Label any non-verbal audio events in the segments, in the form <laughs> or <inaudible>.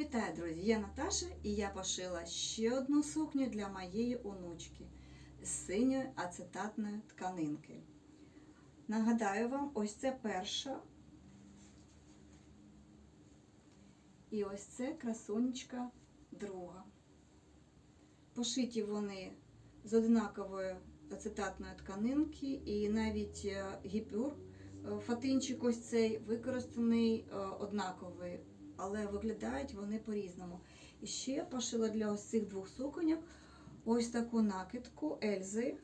Вітаю, друзі! Я Наташа і я пошила ще одну сукню для моєї онучки з синьої ацетатної тканинки. Нагадаю вам, ось це перша. І ось це красунечка друга. Пошиті вони з однакової ацетатної тканинки, і навіть е, гіпюр, е, фатинчик ось цей використаний е, однаковий але виглядають вони по-різному. І ще пошила для ось цих двох суконьок ось таку накидку Ельзи.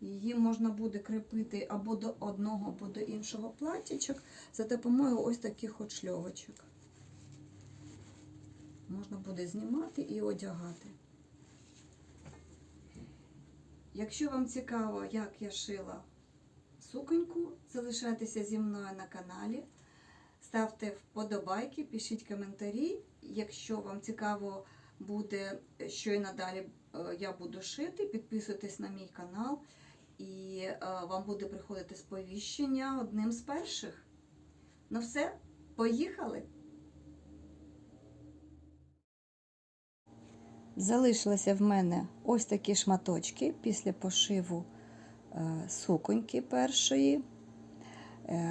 Її можна буде кріпити або до одного, або до іншого платічок за допомогою ось таких от шльовочок. Можна буде знімати і одягати. Якщо вам цікаво, як я шила суконьку, залишайтеся зі мною на каналі. Ставте вподобайки, пишіть коментарі. Якщо вам цікаво буде, що і надалі е, я буду шити, підписуйтесь на мій канал і е, вам буде приходити сповіщення одним з перших. Ну все, поїхали! Залишилися в мене ось такі шматочки після пошиву е, суконьки першої.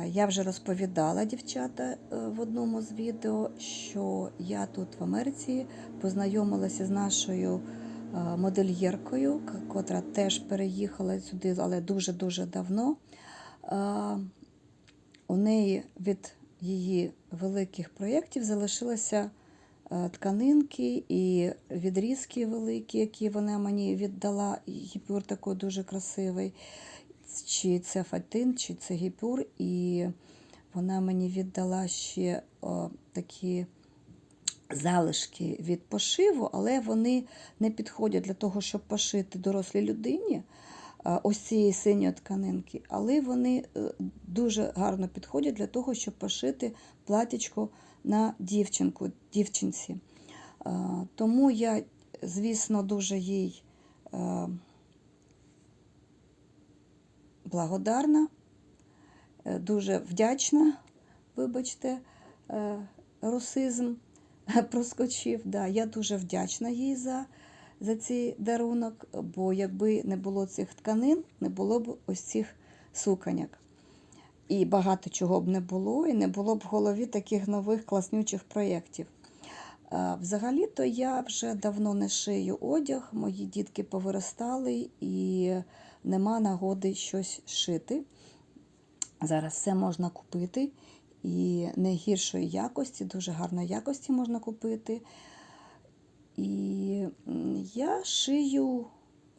Я вже розповідала дівчата в одному з відео, що я тут в Америці познайомилася з нашою модельєркою, котра теж переїхала сюди, але дуже-дуже давно. У неї від її великих проєктів залишилися тканинки і відрізки великі, які вона мені віддала. Гіпюр такий дуже красивий чи це фатин, чи це гіпюр, і вона мені віддала ще о, такі залишки від пошиву, але вони не підходять для того, щоб пошити дорослій людині ось цієї синьої тканинки, але вони е, дуже гарно підходять для того, щоб пошити платічко на дівчинку, дівчинці. Тому я, звісно, дуже їй. Благодарна, е, дуже вдячна, вибачте, е, русизм <laughs> проскочив. Да, Я дуже вдячна їй за за цей дарунок, бо якби не було цих тканин, не було б ось цих суканяк. І багато чого б не було, і не було б в голові таких нових класнючих проєктів. Взагалі-то я вже давно не шию одяг, мої дітки повиростали і нема нагоди щось шити. Зараз все можна купити і не гіршої якості, дуже гарної якості можна купити. І я шию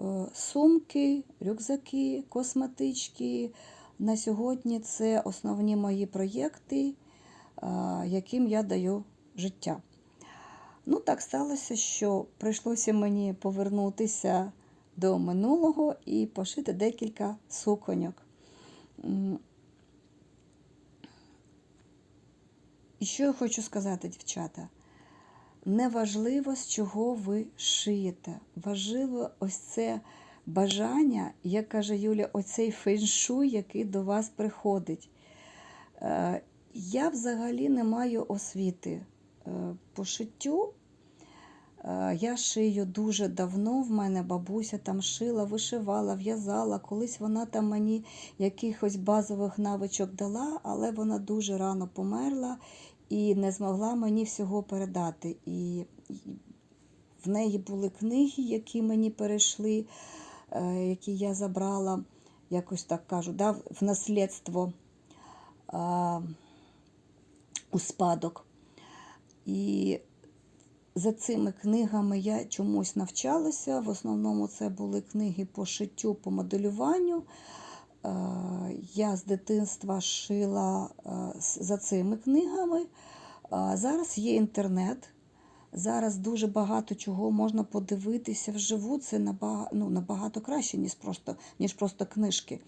е, сумки, рюкзаки, косметички. На сьогодні це основні мої проєкти, е, яким я даю життя. Ну, так сталося, що прийшлося мені повернутися до минулого і пошити декілька суконьок. І що я хочу сказати, дівчата? Неважливо, з чого ви шиєте. Важливо ось це бажання, як каже Юля, оцей феншуй, який до вас приходить. Е, я взагалі не маю освіти е, по шиттю. Е, я шию дуже давно, в мене бабуся там шила, вишивала, в'язала. Колись вона там мені якихось базових навичок дала, але вона дуже рано померла і не змогла мені всього передати. І в неї були книги, які мені перейшли, е, які я забрала, якось так кажу, да, в наслідство у спадок. І за цими книгами я чомусь навчалася. В основному це були книги по шиттю, по моделюванню. Е, я з дитинства шила е, за цими книгами. Зараз є інтернет. Зараз дуже багато чого можна подивитися вживу. Це набагато, ну, набагато краще, ніж просто, ніж просто книжки.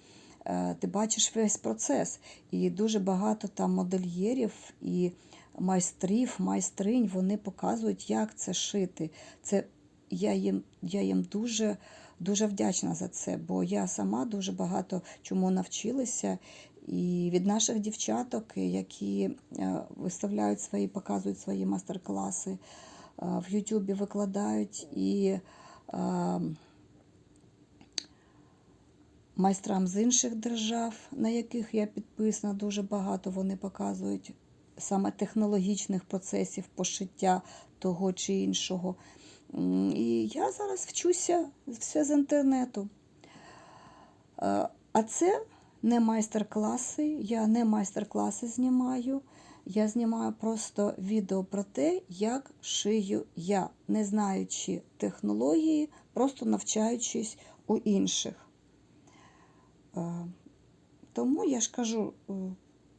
Е, ти бачиш весь процес. І дуже багато там модельєрів і майстрів, майстринь, вони показують, як це шити. Це Я їм я їм дуже дуже вдячна за це, бо я сама дуже багато чому навчилася. І від наших дівчаток, які е, виставляють свої, показують свої майстер-класи е, в Ютубі, викладають і е, майстрам з інших держав, на яких я підписана, дуже багато вони показують саме технологічних процесів пошиття того чи іншого. І я зараз вчуся все з інтернету. Е, А це не майстер-класи, я не майстер-класи знімаю. Я знімаю просто відео про те, як шию я, не знаючи технології, просто навчаючись у інших. Е, Тому я ж кажу, е,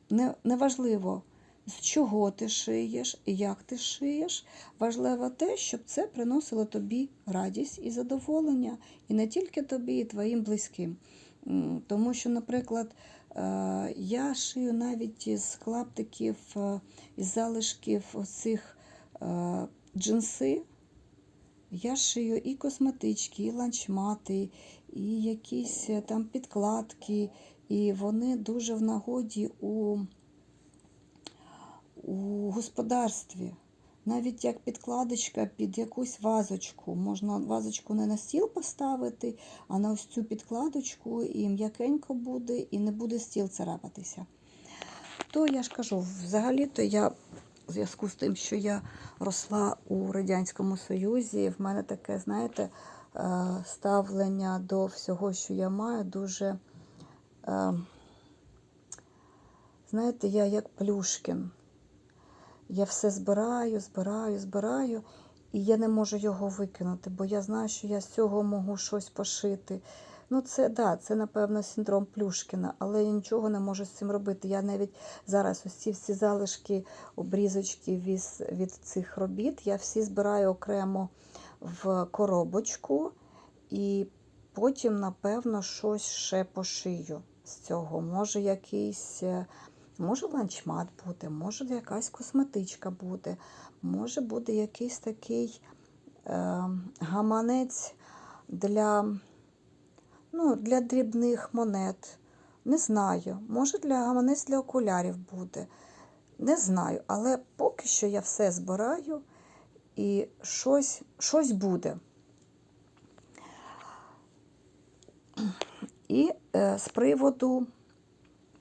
не, неважливо, з чого ти шиєш і як ти шиєш. Важливо те, щоб це приносило тобі радість і задоволення, і не тільки тобі, і твоїм близьким. Тому що, наприклад, е, я шию навіть із клаптиків, е, із залишків оцих е, джинси. Я шию і косметички, і ланчмати, і якісь там підкладки, і вони дуже в нагоді у, у господарстві. Навіть як підкладочка під якусь вазочку. Можна вазочку не на стіл поставити, а на ось цю підкладочку і м'якенько буде, і не буде стіл царапатися. То я ж кажу, взагалі-то я в зв'язку з тим, що я росла у Радянському Союзі, в мене таке, знаєте, е, ставлення до всього, що я маю, дуже, е, знаєте, я як Плюшкін. Я все збираю, збираю, збираю, і я не можу його викинути, бо я знаю, що я з цього можу щось пошити. Ну, це да, це, напевно, синдром Плюшкіна, але я нічого не можу з цим робити. Я навіть зараз ці всі залишки, обрізочки від, від цих робіт, я всі збираю окремо в коробочку, і потім, напевно, щось ще пошию з цього. Може, якийсь. Може ланчмат бути, може якась косметичка буде, може буде якийсь такий е, гаманець для, ну, для дрібних монет. Не знаю. Може для гаманець для окулярів буде. Не знаю. Але поки що я все збираю і щось, щось буде. І е, з приводу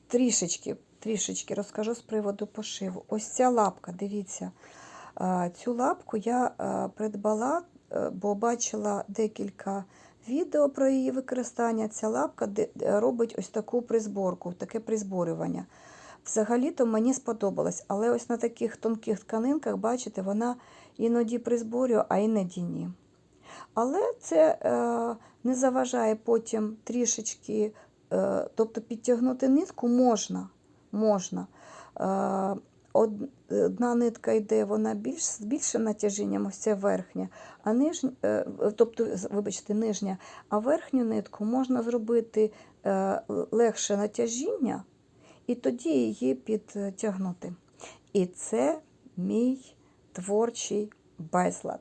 трішечки трішечки розкажу з приводу пошиву. Ось ця лапка, дивіться, е, цю лапку я е, придбала, е, бо бачила декілька відео про її використання. Ця лапка де робить ось таку призборку, таке призборювання. Взагалі-то мені сподобалось, але ось на таких тонких тканинках, бачите, вона іноді призборює, а іноді ні. Але це е, не заважає потім трішечки, е, тобто підтягнути нитку можна можна. Е, Одна нитка йде, вона більш з більшим натяжінням, ось ця верхня, а нижня, е, тобто, вибачте, нижня, а верхню нитку можна зробити е, легше натяжіння, і тоді її підтягнути. І це мій творчий безлад.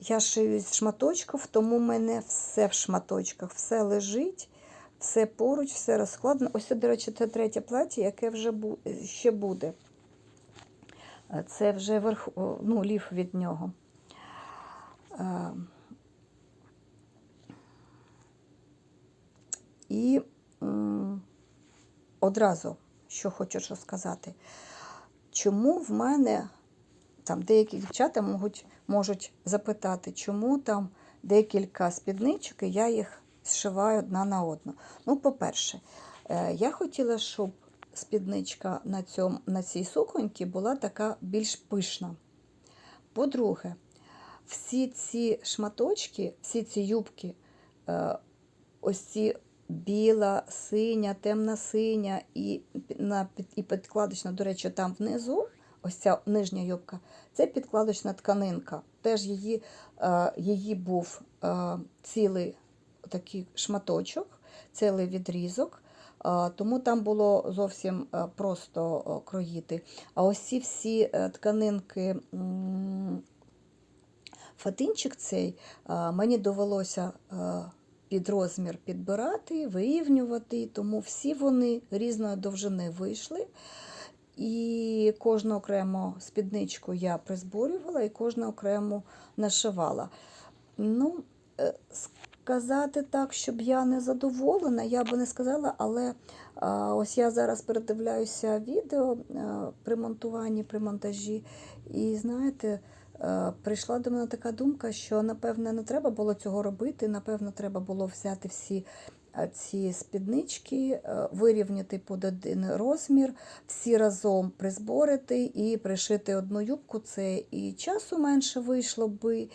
Я шию з шматочків, тому в мене все в шматочках, все лежить, все поруч, все розкладено. Ось, до речі, це третє плаття, яке вже бу- ще буде. Е, Це вже верх, ну, ліф від нього. Е, І одразу, що хочу розказати, чому в мене там деякі дівчата можуть, можуть запитати, чому там декілька спідничок, і я їх зшиваю одна на одну. Ну, по-перше, е, я хотіла, щоб спідничка на, цьому, на цій суконьці була така більш пишна. По-друге, всі ці шматочки, всі ці юбки, е, ось ці біла, синя, темна синя і, на, і підкладочна, до речі, там внизу, ось ця нижня юбка, це підкладочна тканинка. Теж її, е, її був цілий такий шматочок, цілий відрізок. Тому там було зовсім е, просто е, кроїти. А ось ці всі е, тканинки фатинчик цей мені довелося під розмір підбирати, вирівнювати, тому всі вони різної довжини вийшли. І кожну окрему спідничку я призборювала і кожну окрему нашивала. Ну, е, сказати так, щоб я не задоволена, я би не сказала, але а, ось я зараз передивляюся відео а, при монтуванні, при монтажі, і знаєте, а, прийшла до мене така думка, що напевне не треба було цього робити. Напевно, треба було взяти всі ці спіднички, вирівняти під один розмір, всі разом призборити і пришити одну юбку. Це і часу менше вийшло би,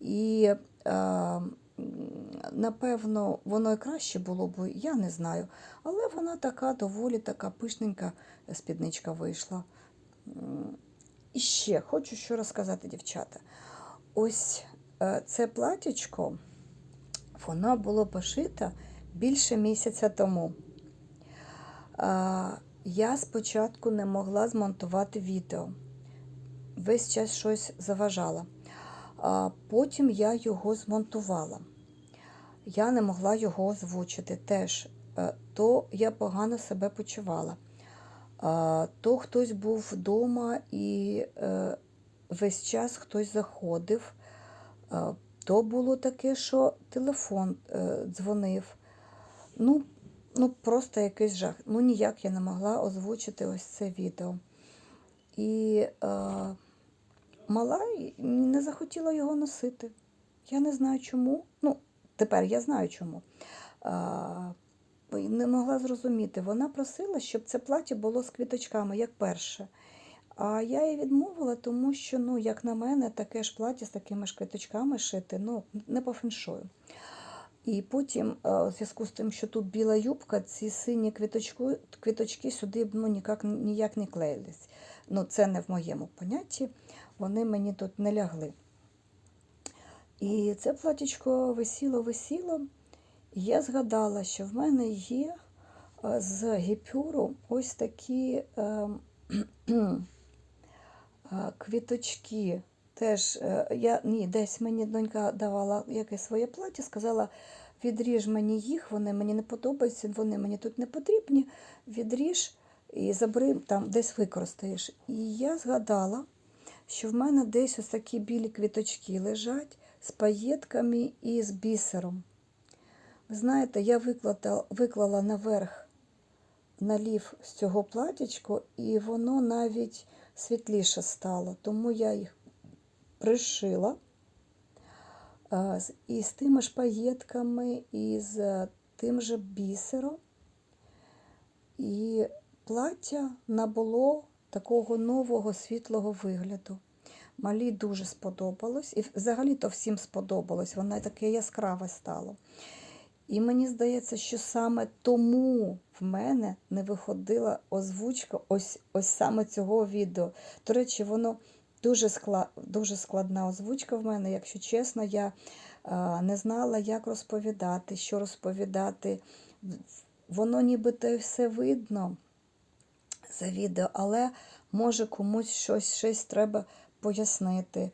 і. Напевно, воно і краще було б, я не знаю. Але вона така доволі така пишненька спідничка вийшла. І ще хочу що розказати, дівчата. Ось е, це платічко, воно було пошито більше місяця тому. Я спочатку не могла змонтувати відео. Весь час щось заважала. Потім я його змонтувала. Я не могла його озвучити теж. Е, То я погано себе почувала. То хтось був вдома і е, весь час хтось заходив. То було таке, що телефон е, дзвонив. Ну, ну, просто якийсь жах. Ну, ніяк я не могла озвучити ось це відео. І е, мала і не захотіла його носити. Я не знаю чому. Ну, тепер я знаю чому. А, не могла зрозуміти. Вона просила, щоб це плаття було з квіточками, як перше. А я їй відмовила, тому що, ну, як на мене, таке ж плаття з такими ж квіточками шити, ну, не по феншою. І потім, е, у зв'язку з тим, що тут біла юбка, ці сині квіточку, квіточки сюди ну, ніяк, ніяк не клеїлись. Ну, це не в моєму понятті, вони мені тут не лягли. І це платічко висіло, висіло. І я згадала, що в мене є е, з гіпюру ось такі е, <clears throat> е, квіточки. Теж е, я ні, десь мені донька давала якесь своє плаття, сказала, відріж мені їх, вони мені не подобаються, вони мені тут не потрібні. Відріж і забери, там десь використаєш. І я згадала, що в мене десь ось такі білі квіточки лежать з паєтками і з бісером. Ви знаєте, я виклала, виклала наверх налів з цього платячку, і воно навіть світліше стало, тому я їх пришила а, і з тими ж паєтками, і з тим же бісером. І плаття набуло такого нового світлого вигляду. Малі дуже сподобалось, і взагалі-то всім сподобалось, воно таке яскраве стало. І мені здається, що саме тому в мене не виходила озвучка ось, ось саме цього відео. До речі, воно дуже, скла, дуже складна озвучка в мене, якщо чесно, я а, не знала, як розповідати, що розповідати. Воно нібито все видно за відео, але може комусь щось, щось треба пояснити.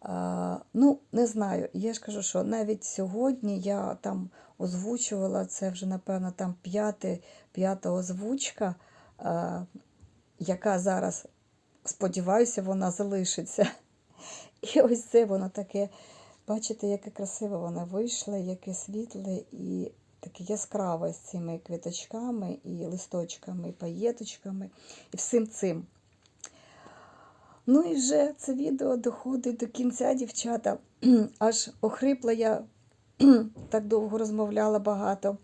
А, ну, не знаю. Я ж кажу, що навіть сьогодні я там озвучувала, це вже, напевно, там п'ята озвучка, а, яка зараз, сподіваюся, вона залишиться. І ось це воно таке, бачите, яке красиве воно вийшло, яке світле і таке яскраве з цими квіточками, і листочками, і паєточками, і всім цим. Ну і вже це відео доходить до кінця, дівчата. <clears throat> Аж охрипла я <clears throat> так довго розмовляла багато.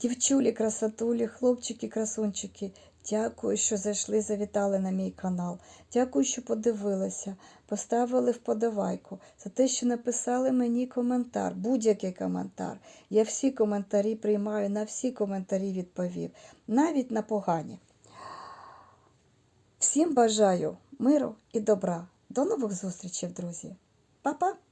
Дівчулі, красотулі, хлопчики, красунчики, дякую, що зайшли, завітали на мій канал. Дякую, що подивилися, поставили вподобайку, за те, що написали мені коментар, будь-який коментар. Я всі коментарі приймаю, на всі коментарі відповів, навіть на погані. Всім бажаю миру і добра. До нових зустрічей, друзі. Па-па!